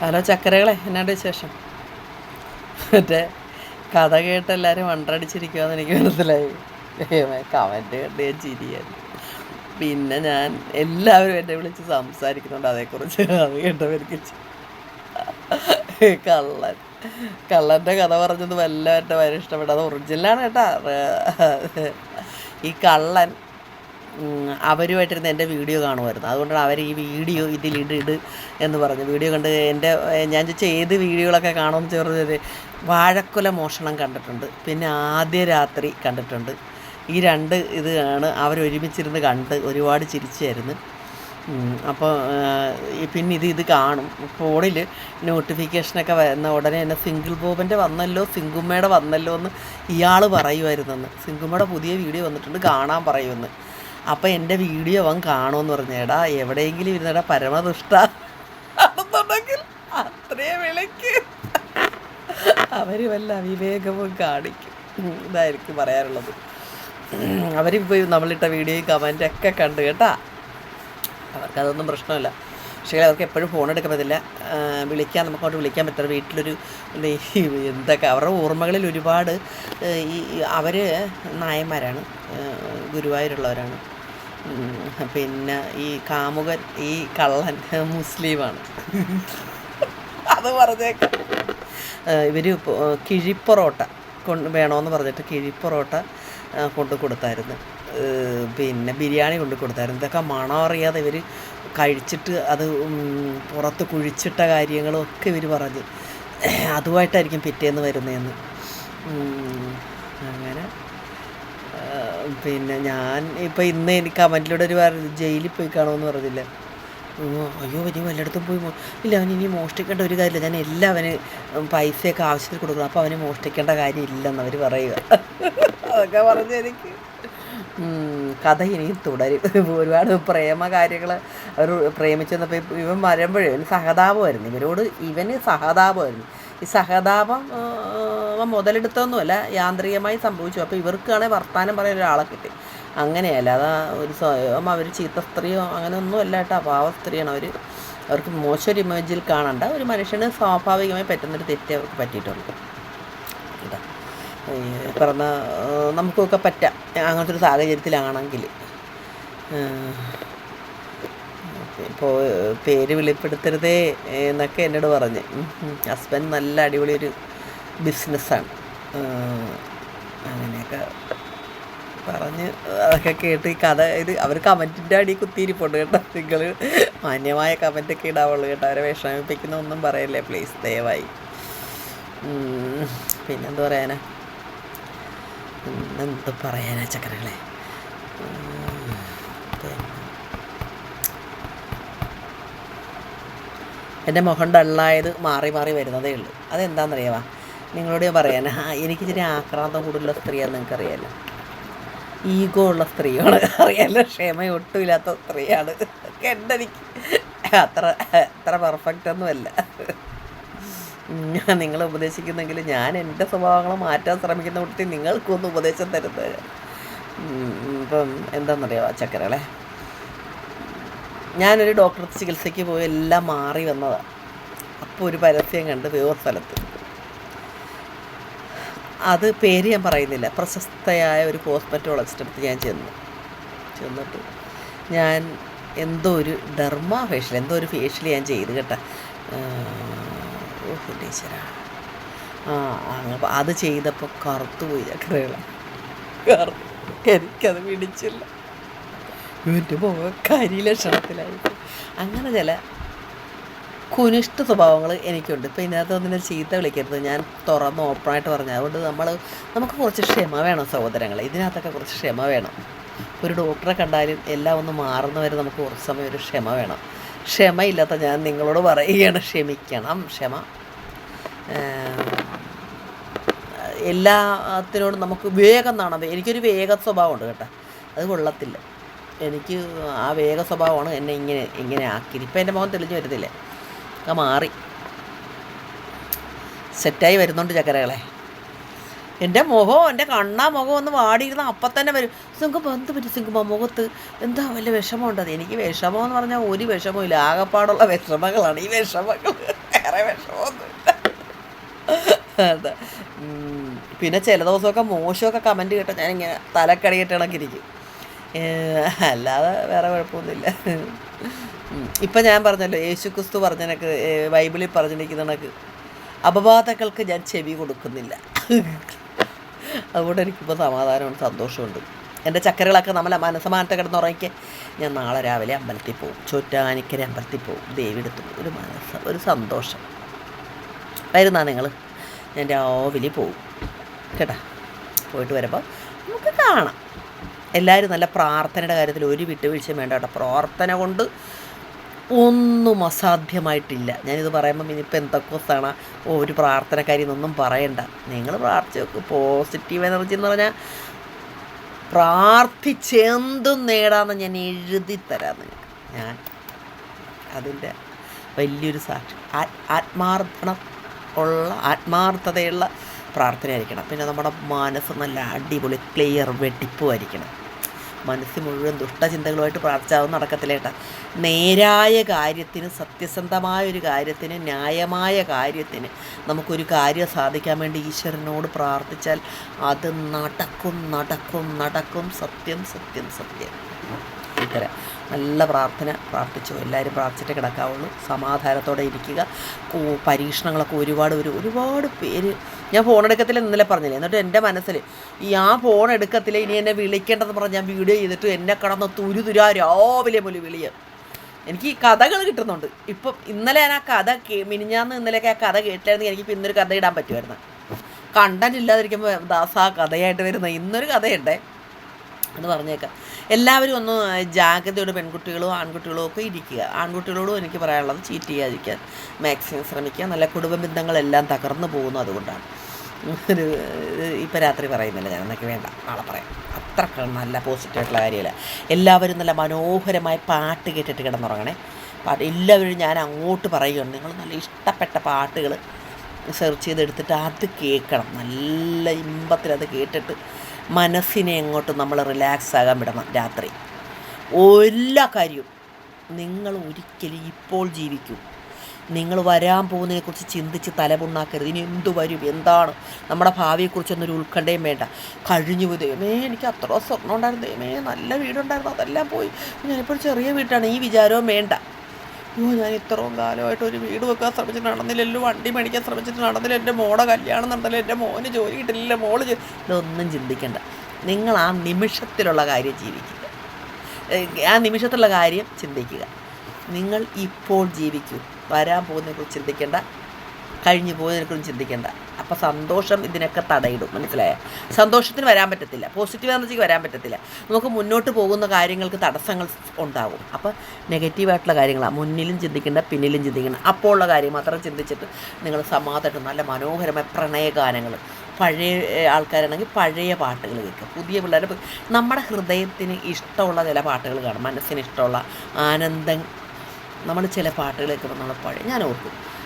Hello ചക്കരകളെ എന്നാണ്ട് വിശേഷം? മറ്റേ കഥ കേട്ട് എല്ലാവരും വണ്ടടിച്ചിരിക്കുമെന്ന് എനിക്ക് മനസ്സിലായി. കമന്റ് കണ്ട് ഞാൻ ചിരിയായിരുന്നു. പിന്നെ ഞാൻ എല്ലാവരും എന്നെ വിളിച്ച് സംസാരിക്കുന്നുണ്ട് അതേക്കുറിച്ച്. അത് കേട്ടവർക്ക് ചി- കള്ളൻ. കള്ളന്റെ കഥ പറഞ്ഞത് വല്ല എന്റെ ഭയങ്കര ഇഷ്ടപ്പെട്ടു അത് ഒറിജിനലാണ് കേട്ടാ. ഈ കള്ളൻ അവരുമായിട്ടിരുന്ന് എന്റെ വീഡിയോ കാണുമായിരുന്നു. അതുകൊണ്ടാണ് അവർ ഈ വീഡിയോ ഇതിലിട് ഇട് എന്ന് പറഞ്ഞു വീഡിയോ കണ്ട് എന്റെ ഞാൻ ചോദിച്ച ഏത് വീഡിയോകളൊക്കെ കാണുമെന്ന് ചോദിച്ചത് വാഴക്കുല മോഷണം കണ്ടിട്ടുണ്ട്. പിന്നെ ആദ്യ രാത്രി കണ്ടിട്ടുണ്ട്. ഈ രണ്ട് ഇത് ആണ് അവരൊരുമിച്ചിരുന്ന് കണ്ട് ഒരുപാട് ചിരിച്ചായിരുന്നു. അപ്പോൾ പിന്നെ ഇത് ഇത് കാണും. ഫോണിൽ നോട്ടിഫിക്കേഷനൊക്കെ വരുന്ന ഉടനെ തന്നെ സിംഗിൾ ബോബന്റെ വന്നല്ലോ സിംഗുമ്മയുടെ വന്നല്ലോ എന്ന് ഇയാൾ പറയുമായിരുന്നെന്ന്. സിംഗുമ്മയുടെ പുതിയ വീഡിയോ വന്നിട്ടുണ്ട് കാണാൻ പറയുമെന്ന്. അപ്പോൾ എന്റെ വീഡിയോ അവൻ കാണുമെന്ന് പറഞ്ഞേടാ എവിടെയെങ്കിലും ഇരുന്നടാ പരമദുഷ്ട. അത്രേ വിളിക്ക്. അവർ വല്ല അവിവേകവും കാണിക്കും. ഇതായിരിക്കും പറയാനുള്ളത് അവരിപ്പോൾ നമ്മളിട്ട വീഡിയോയും കമന്റൊക്കെ കണ്ടു കേട്ടാ. അവർക്കതൊന്നും പ്രശ്നമില്ല. പക്ഷേ അവർക്ക് എപ്പോഴും ഫോൺ എടുക്കാൻ പറ്റില്ല. വിളിക്കാൻ നമുക്കങ്ങോട്ട് വിളിക്കാൻ പറ്റില്ല. വീട്ടിലൊരു എന്തൊക്കെ അവരുടെ ഓർമ്മകളിൽ ഒരുപാട് ഈ അവർ നായന്മാരാണ്. ഗുരുവായൂരുള്ളവരാണ്. പിന്നെ ഈ കാമുകൻ ഈ കള്ളൻ മുസ്ലിമാണ്. അത് പറഞ്ഞേക്കാം. ഇവർ കിഴിപ്പൊറോട്ട കൊണ്ട് വേണമെന്ന് പറഞ്ഞിട്ട് കിഴിപ്പൊറോട്ട കൊണ്ട് കൊടുത്തായിരുന്നു പിന്നെ ബിരിയാണി കൊണ്ട് കൊടുത്തായിരുന്നു. ഇതൊക്കെ മണം അറിയാതെ ഇവർ കഴിച്ചിട്ട് അത് പുറത്ത് കുഴിച്ചിട്ട കാര്യങ്ങളും ഒക്കെ ഇവർ പറഞ്ഞ്. അതുമായിട്ടായിരിക്കും പിറ്റേന്ന് വരുന്നതെന്ന് അങ്ങനെ. പിന്നെ ഞാൻ ഇപ്പം ഇന്ന് എനിക്ക് കമന്റിലൂടെ ഒരു ജയിലിൽ പോയി കാണുമെന്ന് പറഞ്ഞില്ല? അയ്യോ ഇനി വല്ലയിടത്തും പോയി ഇല്ല അവൻ ഇനി മോഷ്ടിക്കേണ്ട ഒരു കാര്യമില്ല. ഞാൻ എല്ലാം അവന് പൈസയൊക്കെ ആവശ്യത്തിൽ കൊടുക്കണം. അപ്പോൾ അവന് മോഷ്ടിക്കേണ്ട കാര്യമില്ലെന്ന് അവർ പറയുക. അതൊക്കെ പറഞ്ഞു എനിക്ക്. കഥ ഇനിയും തുടരും. ഒരുപാട് പ്രേമ കാര്യങ്ങൾ അവർ പ്രേമിച്ചെന്നപ്പോൾ ഇവൻ വരുമ്പോഴേ ഇവന് സഹതാപമായിരുന്നു. ഇവരോട് ഇവന് സഹതാപമായിരുന്നു. ഈ സഹതാപം മുതലെടുത്തൊന്നുമല്ല യാന്ത്രികമായി സംഭവിച്ചു. അപ്പോൾ ഇവർക്കാണെങ്കിൽ വർത്താനം പറയാൻ ഒരാളെ കിട്ടി. അങ്ങനെയല്ല അതാ ഒരു സ്വയം അവർ ചീത്ത സ്ത്രീയോ അങ്ങനെ ഒന്നുമല്ല കേട്ടോ പാവ സ്ത്രീയാണ് അവർ അവർക്ക് മോശം ഒരു ഇമേജിൽ കാണണ്ട. ഒരു മനുഷ്യന് സ്വാഭാവികമായി പറ്റുന്നൊരു തെറ്റ് അവർക്ക് ഈ പറഞ്ഞ നമുക്കൊക്കെ പറ്റാം. അങ്ങനത്തെ ഒരു സാഹചര്യത്തിലാണെങ്കിൽ. ഇപ്പോൾ പേര് വെളിപ്പെടുത്തരുതേ എന്നൊക്കെ എന്നോട് പറഞ്ഞ്. ഹസ്ബൻഡ് നല്ല അടിപൊളി ഒരു ബിസിനസ്സാണ് അങ്ങനെയൊക്കെ പറഞ്ഞ് അതൊക്കെ കേട്ട് ഈ കഥ ഇത് അവർ കമന്റിന്റെ അടി കുത്തിയിരിപ്പുണ്ട് കേട്ടോ. നിങ്ങൾ മാന്യമായ കമന്റൊക്കെ ഇടാവുള്ളൂ കേട്ടോ. അവരെ വിഷമിപ്പിക്കുന്ന ഒന്നും പറയല്ലേ. പ്ലീസ് ദയവായി. പിന്നെന്ത് പറയാനാ? എന്ത് പറയാനാ ചക്കരകളെ എന്റെ മുഖം ഡള്ളായത് മാറി മാറി വരുന്നതേ ഉള്ളൂ അതെന്താണെന്നറിയാവാ നിങ്ങളോട് ഞാൻ പറയാനാ എനിക്ക് ഇച്ചിരി ആക്രാന്തം കൂടുതലുള്ള സ്ത്രീയാണ് നിങ്ങൾക്കറിയാമല്ലോ ഈഗോ ഉള്ള സ്ത്രീയാണ് അറിയാമല്ലോ ക്ഷമ ഒട്ടുമില്ലാത്ത സ്ത്രീയാണ് കണ്ടെനിക്ക് അത്ര അത്ര പെർഫെക്റ്റ് ഒന്നുമല്ല ഞാൻ നിങ്ങളെ ഉപദേശിക്കുന്നെങ്കിൽ ഞാൻ എന്റെ സ്വഭാവങ്ങൾ മാറ്റാൻ ശ്രമിക്കുന്ന കുട്ടി നിങ്ങൾക്കൊന്ന് ഉപദേശം തരുന്നത്. ഇപ്പം എന്താണെന്നറിയോ ചക്കരകളെ? ഞാനൊരു ഡോക്ടർ ചികിത്സയ്ക്ക് പോയി എല്ലാം മാറി വന്നതാണ് അപ്പോൾ ഒരു പരസ്യം കണ്ട് വേറെ സ്ഥലത്ത്. അത് പേര് ഞാൻ പറയുന്നില്ല. പ്രശസ്തയായ ഒരു കോസ്മെറ്റോളജിസ്റ്റ് അടുത്ത് ഞാൻ ചെന്നു. ചെന്നിട്ട് ഞാൻ എന്തോ ഒരു ഡെർമ ഫേഷ്യൽ എന്തോ ഒരു ഫേഷ്യൽ ഞാൻ ചെയ്ത് കേട്ടോ. ഓഹ് ടീച്ചറാ ആ അത് ചെയ്തപ്പോൾ കറുത്തു പോയി കറുത്തു. എനിക്കത് പിടിച്ചില്ല. ഇവന്റെ മുഖം കരി അങ്ങനെ ചില കുനിഷ്ഠ സ്വഭാവങ്ങൾ എനിക്കുണ്ട്. ഇപ്പം ഇതിനകത്ത് ഒന്നിനെ ചീത്ത വിളിക്കരുത്. ഞാൻ തുറന്ന് ഓപ്പണായിട്ട് പറഞ്ഞു അതുകൊണ്ട് നമ്മൾ നമുക്ക് കുറച്ച് ക്ഷമ വേണം സഹോദരങ്ങളെ. ഇതിനകത്തൊക്കെ കുറച്ച് ക്ഷമ വേണം. ഒരു ഡോക്ടറെ കണ്ടാലും എല്ലാം ഒന്ന് മാറുന്നവരെ നമുക്ക് കുറച്ച് സമയം ഒരു ക്ഷമ വേണം. ക്ഷമയില്ലാത്ത ഞാൻ നിങ്ങളോട് പറയുകയാണ്. ക്ഷമിക്കണം. ക്ഷമ. എല്ലാത്തിനോടും നമുക്ക് വേഗം നാണം എനിക്കൊരു വേഗ സ്വഭാവമുണ്ട് കേട്ടോ. അത് കൊള്ളത്തില്ല. എനിക്ക് ആ വേഗ സ്വഭാവമാണ് എന്നെ ഇങ്ങനെ ഇങ്ങനെ ആക്കി ഇപ്പം എന്റെ മുഖം തെളിഞ്ഞു വരുന്നില്ല ഒക്കെ മാറി. സെറ്റായി വരുന്നുണ്ട് ചക്കരകളെ. എന്റെ മുഖം എന്റെ കണ്ണാ മുഖം ഒന്ന് വാടിയിരുന്ന അപ്പം തന്നെ വരും. സിങ്കുമ്പോൾ എന്ത് പറ്റി സിങ്കുമ്പോൾ മുഖത്ത്? എന്താ വല്ല അത് എനിക്ക് വിഷമം എന്ന് പറഞ്ഞാൽ ഒരു വിഷമവും ഇല്ല ആകെപ്പാടുള്ള വിഷമങ്ങളാണ് ഈ വിഷമങ്ങൾ. വേറെ വിഷമമൊന്നുമില്ല. പിന്നെ ചില ദിവസമൊക്കെ മോശമൊക്കെ കമന്റ് കേട്ടോ ഞാനിങ്ങനെ തലക്കടിയിട്ട് ഇണക്കിരിക്കും അല്ലാതെ വേറെ കുഴപ്പമൊന്നുമില്ല. ഇപ്പം ഞാൻ പറഞ്ഞല്ലോ യേശു ക്രിസ്തു പറഞ്ഞനക്ക് ബൈബിളിൽ പറഞ്ഞിരിക്കുന്ന അപവാദങ്ങൾക്ക് ഞാൻ ചെവി കൊടുക്കുന്നില്ല. അതുകൊണ്ട് എനിക്കിപ്പോൾ സമാധാനമുണ്ട് സന്തോഷമുണ്ട് എന്റെ ചക്കരകളൊക്കെ നമ്മളെ മനസ്സമാനത്തെ കിടന്നുറങ്ങിക്ക് ഞാൻ നാളെ രാവിലെ അമ്പലത്തിൽ പോകും ചോറ്റാനിക്കര അമ്പലത്തിൽ പോകും ദേവിയെടുത്ത് ഒരു മനസ്സ് ഒരു സന്തോഷം. വരുന്നാ നിങ്ങൾ ഞാൻ രാവിലെ പോകും കേട്ടാ? പോയിട്ട് വരുമ്പോൾ നമുക്ക് കാണാം. എല്ലാവരും നല്ല പ്രാർത്ഥനയുടെ കാര്യത്തിൽ ഒരു വിട്ടുവീഴ്ചയും വേണ്ട കേട്ടോ. പ്രാർത്ഥന കൊണ്ട് ഒന്നും അസാധ്യമായിട്ടില്ല. ഞാനിത് പറയുമ്പം ഇനിയിപ്പോൾ എന്തൊക്കെയാണ് ഓ ഒരു പ്രാർത്ഥനക്കാരി എന്നൊന്നും പറയണ്ട. നിങ്ങൾ പ്രാർത്ഥിച്ച് നോക്ക്. പോസിറ്റീവ് എനർജി എന്ന് പറഞ്ഞാൽ പ്രാർത്ഥിച്ചെന്തും നേടാമെന്ന് ഞാൻ എഴുതി തരാം നിങ്ങൾക്ക് ഞാൻ അതിന്റെ വലിയൊരു സാക്ഷി ആത്മാർപ്പണം ഉള്ള ആത്മാർത്ഥതയുള്ള പ്രാർത്ഥനയായിരിക്കണം. പിന്നെ നമ്മുടെ മനസ്സ് നല്ല അടിപൊളി ക്ലിയർ വെട്ടിപ്പുമായിരിക്കണം മനസ്സ് മുഴുവൻ ദുഷ്ടചിന്തകളുമായിട്ട് പ്രാർത്ഥിച്ചാവും നടക്കത്തില്ല കേട്ടാ. നേരായ കാര്യത്തിന് സത്യസന്ധമായ ഒരു കാര്യത്തിന് ന്യായമായ കാര്യത്തിന് നമുക്കൊരു കാര്യം സാധിക്കാൻ വേണ്ടി ഈശ്വരനോട് പ്രാർത്ഥിച്ചാൽ അത് നടക്കും നടക്കും നടക്കും. സത്യം സത്യം സത്യം. ഇത്തരം നല്ല പ്രാർത്ഥന പ്രാർത്ഥിച്ചു. എല്ലാവരും പ്രാർത്ഥിച്ചിട്ട് കിടക്കാവുള്ളൂ. സമാധാനത്തോടെ ഇരിക്കുക. പരീക്ഷണങ്ങളൊക്കെ ഒരുപാട് ഒരു ഒരുപാട് പേര് ഞാൻ ഫോൺ എടുക്കത്തില്ല ഇന്നലെ പറഞ്ഞില്ലേ? എന്നിട്ട് എന്റെ മനസ്സിൽ ഈ ആ ഫോൺ എടുക്കത്തില്ല ഇനി എന്നെ വിളിക്കേണ്ടതെന്ന് പറഞ്ഞ് ഞാൻ വീഡിയോ ചെയ്തിട്ട് എന്നെ കടന്ന് തുരു തുരാ രാവിലെ മുതൽ വിളിയ. എനിക്ക് ഈ കഥകൾ കിട്ടുന്നുണ്ട്. ഇപ്പം ഇന്നലെ ഞാൻ ആ കഥ മിനിഞ്ഞാന്ന് ഇന്നലെയൊക്കെ ആ കഥ കേട്ടില്ലായിരുന്നെങ്കിൽ എനിക്ക് ഇന്നൊരു കഥ ഇടാൻ പറ്റുമായിരുന്നു. കണ്ടന്റ് ഇല്ലാതിരിക്കുമ്പോൾ ദാസ കഥയായിട്ട് വരുന്ന ഇന്നൊരു കഥയുണ്ടേ. എന്ന് പറഞ്ഞേക്കാം. എല്ലാവരും ഒന്ന് ജാഗ്രതയോടെ പെൺകുട്ടികളോ ആൺകുട്ടികളോ ഒക്കെ ഇരിക്കുക. ആൺകുട്ടികളോടും എനിക്ക് പറയാനുള്ളത് ചീറ്റ് ചെയ്യാതിരിക്കാൻ മാക്സിമം ശ്രമിക്കുക. നല്ല കുടുംബ ബന്ധങ്ങളെല്ലാം തകർന്നു പോകുന്നു അതുകൊണ്ടാണ്. ഒരു ഇപ്പം രാത്രി പറയുന്നില്ല ഞാൻ എന്നൊക്കെ വേണ്ട. നാളെ പറയാം. അത്ര നല്ല പോസിറ്റീവായിട്ടുള്ള കാര്യമില്ല. എല്ലാവരും നല്ല മനോഹരമായ പാട്ട് കേട്ടിട്ട് കിടന്നുറങ്ങണേ. പാട്ട് എല്ലാവരും ഞാൻ അങ്ങോട്ട് പറയുകയാണ്. നിങ്ങൾ നല്ല ഇഷ്ടപ്പെട്ട പാട്ടുകൾ സെർച്ച് ചെയ്തെടുത്തിട്ട് അത് കേൾക്കണം. നല്ല ഇമ്പത്തിൽ അത് കേട്ടിട്ട് മനസ്സിനെ എങ്ങോട്ട് നമ്മൾ റിലാക്സ് ആകാൻ വിടണം രാത്രി. എല്ലാ കാര്യവും നിങ്ങൾ ഒരിക്കലും ഇപ്പോൾ ജീവിക്കൂ. നിങ്ങൾ വരാൻ പോകുന്നതിനെക്കുറിച്ച് ചിന്തിച്ച് തലപുണ്ണാക്കരുത് ഇനി എന്ത് വരും? എന്താണ്? നമ്മുടെ ഭാവിയെക്കുറിച്ചൊന്നൊരു ഉത്കണ്ഠയും വേണ്ട. കഴിഞ്ഞു പോയി. ദൈവമേ എനിക്ക് അത്ര സ്വർണം ഉണ്ടായിരുന്നു. ദൈവമേ നല്ല വീടുണ്ടായിരുന്നു. അതെല്ലാം പോയി. ഞാനിപ്പോൾ ചെറിയ വീട്ടാണ് ഈ വിചാരവും വേണ്ട. അയ്യോ ഞാൻ ഇത്രയും കാലമായിട്ട് ഒരു വീട് വെക്കാൻ ശ്രമിച്ചിട്ട് നടന്നില്ലല്ലോ വണ്ടി മേടിക്കാൻ ശ്രമിച്ചിട്ട് നടന്നില്ല. എന്റെ മോളെ കല്യാണം നടന്നില്ല. എന്റെ മോന് ജോലി കിട്ടില്ല മോൾ ഇതൊന്നും ചിന്തിക്കണ്ട. നിങ്ങൾ ആ നിമിഷത്തിലുള്ള കാര്യം ജീവിക്കുക. ആ നിമിഷത്തിലുള്ള കാര്യം ചിന്തിക്കുക. നിങ്ങൾ ഇപ്പോൾ ജീവിക്കൂ. വരാൻ പോകുന്നതിനെക്കുറിച്ച് ചിന്തിക്കേണ്ട കഴിഞ്ഞു പോയതിനെക്കുറിച്ച് ചിന്തിക്കേണ്ട. അപ്പോൾ സന്തോഷം ഇതിനൊക്കെ തടയിടും. മനസ്സിലായ? സന്തോഷത്തിന് വരാൻ പറ്റത്തില്ല. പോസിറ്റീവ് എനർജിക്ക് വരാൻ പറ്റത്തില്ല. നമുക്ക് മുന്നോട്ട് പോകുന്ന കാര്യങ്ങൾക്ക് തടസ്സങ്ങൾ ഉണ്ടാകും അപ്പോൾ നെഗറ്റീവായിട്ടുള്ള കാര്യങ്ങളാണ് മുന്നിലും ചിന്തിക്കേണ്ട പിന്നിലും ചിന്തിക്കേണ്ട. അപ്പോൾ ഉള്ള കാര്യം മാത്രം ചിന്തിച്ചിട്ട് നിങ്ങൾ സമാധാനം നല്ല മനോഹരമായ പ്രണയഗാനങ്ങൾ പഴയ ആൾക്കാരാണെങ്കിൽ പഴയ പാട്ടുകൾ കേൾക്കുക. പുതിയ പിള്ളേരെ നമ്മുടെ ഹൃദയത്തിന് ഇഷ്ടമുള്ള ചില പാട്ടുകൾ കാണും. മനസ്സിന് ഇഷ്ടമുള്ള ആനന്ദം. നമ്മൾ ചില പാട്ടുകൾ കേൾക്കുമ്പോൾ നമ്മൾ പഴയ ഞാൻ ഓർക്കും.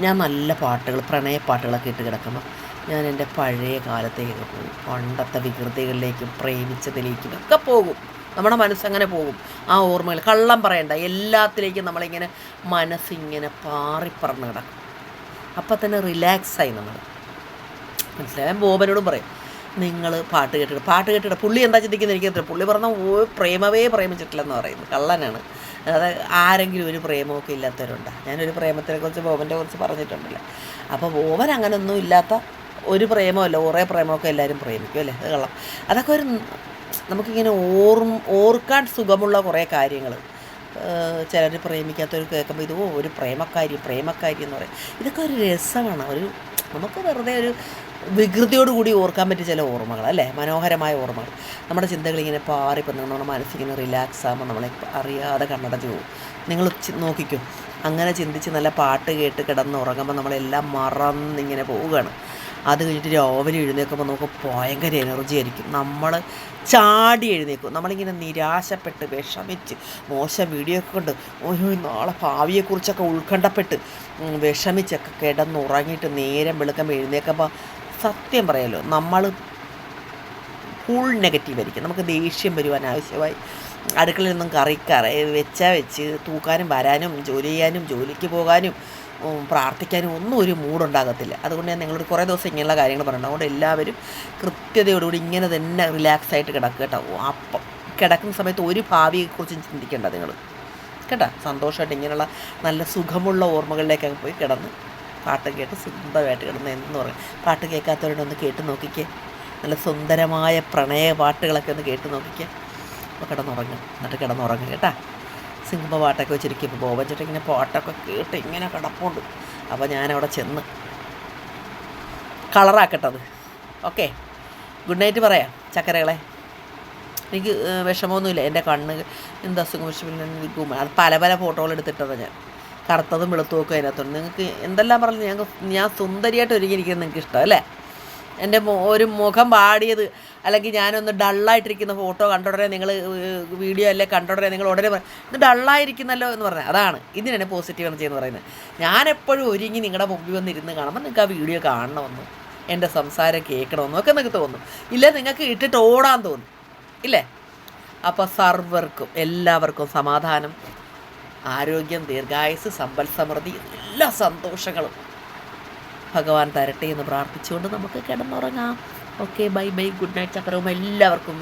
ഞാൻ നല്ല പാട്ടുകൾ പ്രണയപ്പാട്ടുകളൊക്കെ ഇട്ട് കിടക്കുമ്പോൾ ഞാൻ എന്റെ പഴയ കാലത്തേക്ക് പോകും. പണ്ടത്തെ വികൃതികളിലേക്കും പ്രേമിച്ചതിലേക്കും ഒക്കെ പോകും. നമ്മുടെ മനസ്സങ്ങനെ പോകും. ആ ഓർമ്മകൾ കള്ളം പറയണ്ട. എല്ലാത്തിലേക്കും നമ്മളിങ്ങനെ മനസ്സിങ്ങനെ പാറിപ്പറന്ന് കിടക്കും. അപ്പം തന്നെ റിലാക്സായി നമ്മൾ. ഞാൻ ബോബനോടും പറയും നിങ്ങൾ പാട്ട് കേട്ടിട്ട് പാട്ട് കേട്ടിട്ട് പുള്ളി എന്താ ചിന്തിക്കുന്നത് എനിക്കറിയില്ല പുള്ളി പറഞ്ഞ ഓ പ്രേമവേ പ്രേമിച്ചിട്ടില്ലെന്ന് പറയുന്നത് കള്ളനാണ്. അതായത് ആരെങ്കിലും ഒരു പ്രേമമൊക്കെ ഇല്ലാത്തവരുണ്ടോ. ഞാനൊരു പ്രേമത്തിനെ കുറിച്ച് ബോബന്റെ കുറിച്ച് പറഞ്ഞിട്ടുണ്ടല്ലോ. അപ്പോൾ ബോബൻ അങ്ങനൊന്നും ഇല്ലാത്ത ഒരു പ്രേമമല്ല കുറേ പ്രേമമൊക്കെ എല്ലാവരും പ്രേമിക്കും അല്ലേ? അത് കള്ളം. അതൊക്കെ ഒരു നമുക്കിങ്ങനെ ഓർമ്മ ഓർക്കാൻ സുഖമുള്ള കുറേ കാര്യങ്ങൾ. ചിലർ പ്രേമിക്കാത്തവർ കേൾക്കുമ്പോൾ ഇത് ഒരു പ്രേമക്കാരി പ്രേമക്കാരി എന്ന് പറയും. ഇതൊക്കെ ഒരു രസമാണ്. ഒരു നമുക്ക് വെറുതെ ഒരു വികൃതിയോടുകൂടി ഓർക്കാൻ പറ്റിയ ചില ഓർമ്മകൾ അല്ലേ? മനോഹരമായ ഓർമ്മകൾ. നമ്മുടെ ചിന്തകൾ ഇങ്ങനെ പാറിപ്പം നമ്മുടെ മനസ്സിങ്ങനെ റിലാക്സ് ആകുമ്പോൾ നമ്മളെ അറിയാതെ കണ്ണടഞ്ഞു പോകും. നിങ്ങൾ നോക്കിക്കും. അങ്ങനെ ചിന്തിച്ച് നല്ല പാട്ട് കേട്ട് കിടന്ന് ഉറങ്ങുമ്പോൾ നമ്മളെല്ലാം മറന്നിങ്ങനെ പോവുകയാണ്. അത് കഴിഞ്ഞിട്ട് രാവിലെ എഴുന്നേൽക്കുമ്പോൾ നമുക്ക് ഭയങ്കര എനർജി ആയിരിക്കും. നമ്മൾ ചാടി എഴുന്നേക്കും നമ്മളിങ്ങനെ നിരാശപ്പെട്ട് വിഷമിച്ച് മോശം വീഡിയോ ഒക്കെ കണ്ട് ഓരോ നാളെ ഭാവിയെക്കുറിച്ചൊക്കെ ഉത്കണ്ഠപ്പെട്ട് വിഷമിച്ചൊക്കെ കിടന്നുറങ്ങിയിട്ട് നേരം വെളുക്കുമ്പോൾ എഴുന്നേക്കുമ്പോൾ സത്യം പറയാലോ നമ്മൾ ഫുൾ നെഗറ്റീവ് ആയിരിക്കും. നമുക്ക് ദേഷ്യം വരുവാൻ ആവശ്യമായി. അടുക്കളയിൽ നിന്നും കറി കറി വെച്ചാൽ വെച്ച് തൂക്കാനും വരാനും ജോലി ചെയ്യാനും ജോലിക്ക് പോകാനും പ്രാർത്ഥിക്കാനും ഒന്നും ഒരു മൂഡുണ്ടാകത്തില്ല അതുകൊണ്ട് ഞാൻ നിങ്ങളോട് കുറേ ദിവസം ഇങ്ങനെയുള്ള കാര്യങ്ങൾ പറയുന്നത് അതുകൊണ്ട് എല്ലാവരും കൃത്യതയോടുകൂടി ഇങ്ങനെ തന്നെ റിലാക്സ് ആയിട്ട് കിടക്കുക കേട്ടോ. അപ്പം കിടക്കുന്ന സമയത്ത് ഒരു ഭാവിയെക്കുറിച്ചും ചിന്തിക്കേണ്ട നിങ്ങൾ കേട്ടോ? സന്തോഷമായിട്ട് ഇങ്ങനെയുള്ള നല്ല സുഖമുള്ള ഓർമ്മകളിലേക്കൊക്കെ പോയി കിടന്ന് പാട്ട് കേട്ട് സുന്ദരമായിട്ട് കിടന്ന് എന്ന് പറയും. പാട്ട് കേൾക്കാത്തവരോട് ഒന്ന് കേട്ട് നോക്കിക്കേ. നല്ല സുന്ദരമായ പ്രണയ പാട്ടുകളൊക്കെ ഒന്ന് കേട്ട് നോക്കിക്കേ. അപ്പോൾ കിടന്നുറങ്ങും. എന്നിട്ട് കിടന്നുറങ്ങും കേട്ടാ. സിംഹ പാട്ടൊക്കെ വെച്ചിരിക്കും ഇപ്പോൾ ബോബൻ ഇങ്ങനെ പാട്ടൊക്കെ കേട്ട് ഇങ്ങനെ കിടപ്പുണ്ട്. അപ്പോൾ ഞാനവിടെ ചെന്ന് കളറാക്കട്ടത്. ഓക്കെ. ഗുഡ് നൈറ്റ് പറയാം ചക്കരകളെ. എനിക്ക് വിഷമമൊന്നുമില്ല. എന്റെ കണ്ണ് എന്താ അസുഖം വിഷമില്ല അത് പല പല ഫോട്ടോകൾ എടുത്തിട്ടതാണ് ഞാൻ. കറുത്തതും വെളുത്തും ഒക്കെ അതിനകത്തുണ്ട്. നിങ്ങൾക്ക് എന്തെല്ലാം പറഞ്ഞു ഞങ്ങൾക്ക് ഞാൻ സുന്ദരിയായിട്ട് ഒരുങ്ങിയിരിക്കുന്നത് നിങ്ങൾക്ക് ഇഷ്ടം അല്ലേ? എന്റെ ഒരു മുഖം പാടിയത് അല്ലെങ്കിൽ ഞാനൊന്ന് ഡള്ളായിട്ടിരിക്കുന്ന ഫോട്ടോ കണ്ടോടനെ നിങ്ങൾ വീഡിയോ അല്ലേ കണ്ടോടനെ നിങ്ങൾ ഉടനെ ഇത് ഡള്ളായിരിക്കുന്നല്ലോ എന്ന് പറഞ്ഞാൽ അതാണ്. ഇതിനാണ് പോസിറ്റീവ് എനർജി എന്ന് പറയുന്നത്. ഞാൻ എപ്പോഴും ഒരുങ്ങി നിങ്ങളുടെ മുമ്പിൽ വന്നിരുന്ന് കാണുമ്പോൾ നിങ്ങൾക്ക് ആ വീഡിയോ കാണണമെന്നും എന്റെ സംസാരം കേൾക്കണമെന്നും ഒക്കെ നിങ്ങൾക്ക് തോന്നും. ഇല്ല നിങ്ങൾക്ക് ഇട്ടിട്ട് ഓടാൻ തോന്നും. ഇല്ലേ? അപ്പോൾ സർവർക്കും എല്ലാവർക്കും സമാധാനം. ആരോഗ്യം ദീർഘായുസ് സമ്പൽ സമൃദ്ധി എല്ലാ സന്തോഷങ്ങളും ഭഗവാൻ തരട്ടെ എന്ന് പ്രാർത്ഥിച്ചുകൊണ്ട് നമുക്ക് കിടന്നുറങ്ങാം. Okay bye bye good night ചക്രവും എല്ലാവർക്കും.